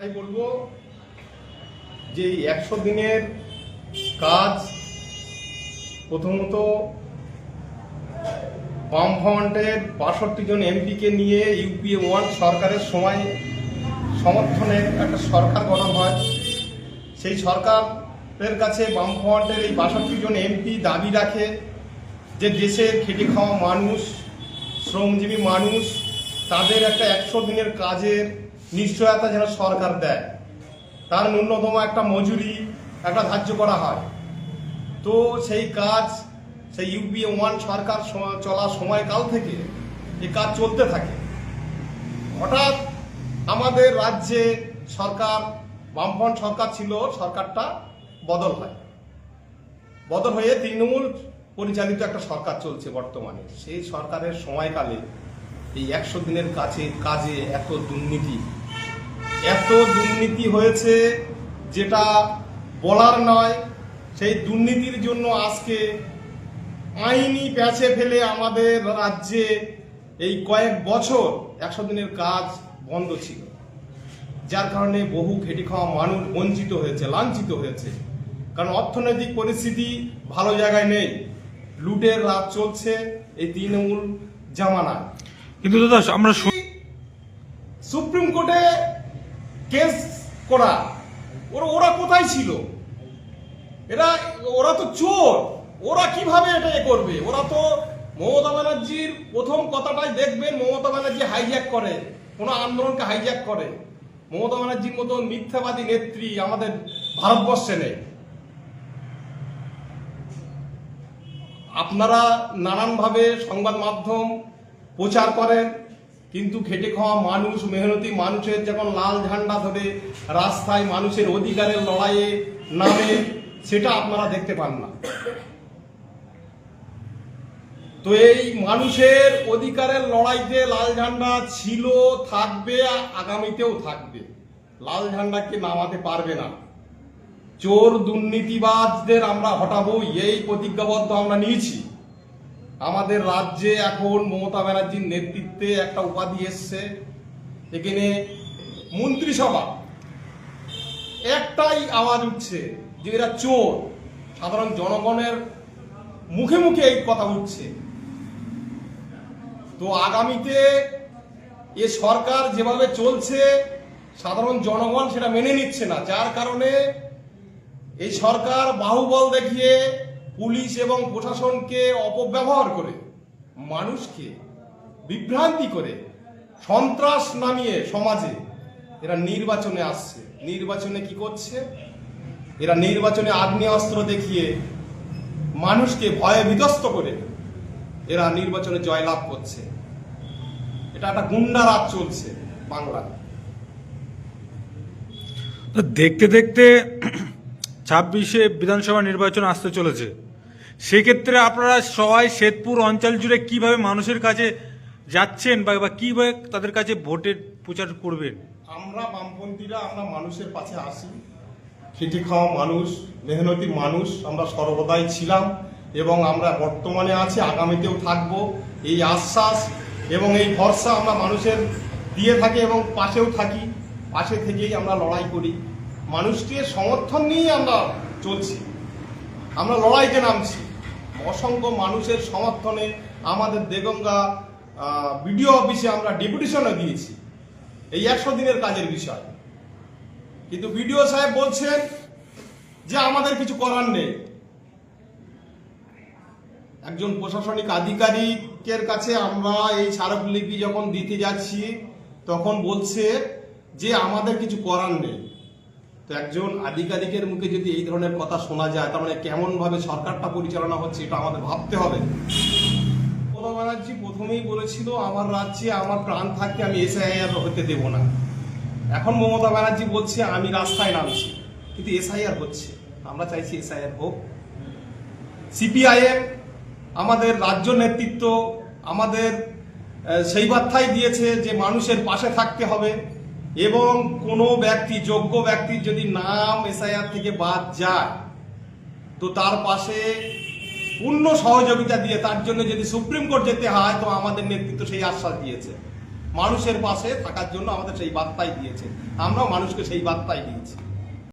তাই বলব যে এই একশো দিনের কাজ প্রথমত বামফ্রন্টের বাষট্টি জন এমপিকে নিয়ে ইউপিএ ওয়ান সরকারের সময় সমর্থনে একটা সরকার গঠন হয়। সেই সরকারের কাছে বামফ্রন্টের এই বাষট্টি জন এমপি দাবি রাখে যে দেশের খেটে খাওয়া মানুষ, শ্রমজীবী মানুষ তাদের একটা একশো দিনের কাজের নিশ্চয়তা যেন সরকার দেয়। তার ন্যূনতম একটা মজুরি, একটা ধার্য করা হয়। তো সেই কাজ, সেই ইউপিএ ওয়ান সরকার চলার সময়কাল থেকে এই কাজ চলতে থাকে। হঠাৎ আমাদের রাজ্যে সরকার, বামফ্রন্ট সরকার ছিল, সরকারটা বদল হয়। বদল হয়ে তৃণমূল পরিচালিত একটা সরকার চলছে বর্তমানে। সেই সরকারের সময়কালে এই একশো দিনের কাছে কাজে এত দুর্নীতি। এত দুর্নীতি হয়েছে যেটা বলার নয়, সেই দুর্নীতির জন্য আজকে আইনি প্যাচে ফেলে আমাদের রাজ্যে এই কয়েক বছর একশো দিনের কাজ বন্ধ ছিল। যার কারণে বহু খেটে খাওয়া মানুষ বঞ্চিত হয়েছে, লাঞ্ছিত হয়েছে। কারণ অর্থনৈতিক পরিস্থিতি ভালো জায়গায় নেই। লুটের রাত চলছে এই তৃণমূল জামানা কিন্তু দাদা, আমরা সুপ্রিম কোর্টে কেস করা। ওরা ওরা কোথায় ছিল? এরা ওরা তো চোর। ওরা কীভাবে এটা করবে? ওরা তো মমতা ব্যানার্জির প্রথম কথাটাই দেখবেন মমতা ব্যানার্জি হাইজ্যাক করে। কোনো আন্দোলনকে হাইজ্যাক করে। মমতা ব্যানার্জির মতো মিথ্যাবাদী নেত্রী আমাদের ভারতবর্ষে নেই। আপনারা নানানভাবে সংবাদ মাধ্যম প্রচার করেন, কিন্তু খেটে খাওয়া মানুষ, মেহনতি মানুষের যখন লাল ঝান্ডা ধরে রাস্তায় মানুষের অধিকারের লড়াইয়ে নামে, সেটা আপনারা দেখতে পান না। তো এই মানুষের অধিকারের লড়াইতে লাল ঝান্ডা ছিল, থাকবে আগামীতেও থাকবে। লাল ঝান্ডাকে নামাতে পারবে না। চোর দুর্নীতিবাজদের আমরা হটাবো এই প্রতিজ্ঞাবদ্ধ আমরা নিয়েছি। আমাদের রাজ্যে এখন মমতা ব্যানার্জির নেতৃত্বে একটা উপাধি এসছে। এখানে মন্ত্রিসভা। একটাই আওয়াজ উঠছে যে এরা চোর। সাধারণ জনগণের মুখে মুখে এই কথা উঠছে। তো আগামীতে এ সরকার যেভাবে চলছে, সাধারণ জনগণ সেটা মেনে নিচ্ছে না। যার কারণে এই সরকার বাহুবল দেখিয়ে পুলিশ এবং প্রশাসনকে অপব্যবহার করে, মানুষকে বিভ্রান্তি করে, সন্ত্রাস নামিয়ে সমাজে এরা নির্বাচনে আসছে। নির্বাচনে কি করছে? এরা নির্বাচনে আগ্নেয়াস্ত্র দেখিয়ে মানুষকে ভয়ে বিধ্বস্ত করে এরা নির্বাচনে জয়লাভ করছে। এটা একটা গুন্ডা রাজ চলছে বাংলায়। তো দেখতে দেখতে ছাব্বিশে বিধানসভা নির্বাচন আসতে চলেছে। সেক্ষেত্রে আপনারা সবাই শ্বেতপুর অঞ্চল জুড়ে কীভাবে মানুষের কাছে যাচ্ছেন বা কীভাবে তাদের কাছে ভোটের প্রচার করবেন? আমরা বামপন্থীরা, আমরা মানুষের পাশে আসি। খেটে খাওয়া মানুষ, মেহনতি মানুষ, আমরা সর্বদাই ছিলাম এবং আমরা বর্তমানে আছি, আগামীতেও থাকব। এই আশ্বাস এবং এই ভরসা আমরা মানুষের দিয়ে থাকি এবং পাশেও থাকি। পাশে থেকেই আমরা লড়াই করি। মানুষকে সমর্থন নিয়েই আমরা চলছি। আমরা লড়াইতে নামছি। অসংখ্য মানুষের সমর্থনে আমাদের দেগঙ্গা বিডিও অফিসে আমরা ডেপুটেশনও দিয়েছি। এই একশো দিনের কাজের বিষয়। কিন্তু বিডিও সাহেব বলছেন যে আমাদের কিছু করার নেই। একজন প্রশাসনিক আধিকারিকের কাছে আমরা এই স্মারকলিপি যখন দিতে যাচ্ছি, তখন বলছে যে আমাদের কিছু করার নেই। তো একজন আধিকারিকের মুখে যদি এই ধরনের কথা শোনা যায়, তার মানে কেমন ভাবে সরকারটা পরিচালনা হচ্ছে, এটা আমাদের ভাবতে হবে। মমতা ব্যানার্জি প্রথমেই বলেছিল, আমার রাজ্যে আমার প্রাণ থাকতে আমি এসআইআর হতে দেব না। এখন মমতা ব্যানার্জি বলছে, আমি রাস্তায় নামছি। কিন্তু এসআইআর হচ্ছে। আমরা চাইছি এসআইআর হোক। সিপিআইএম আমাদের রাজ্য নেতৃত্ব আমাদের সেই বার্তাই দিয়েছে যে মানুষের পাশে থাকতে হবে। এবং কোনো ব্যক্তি, যোগ্য ব্যক্তির যদি নাম এসআইআর থেকে বাদ যায়, তো তার পাশে পূর্ণ সহযোগিতা দিয়ে তার জন্য যদি সুপ্রিম কোর্ট যেতে হয়, তো আমাদের নেতৃত্ব সেই আশ্বাস দিয়েছে। মানুষের পাশে থাকার জন্য আমাদের সেই বার্তাই দিয়েছে। আমরাও মানুষকে সেই বার্তাই দিয়েছি।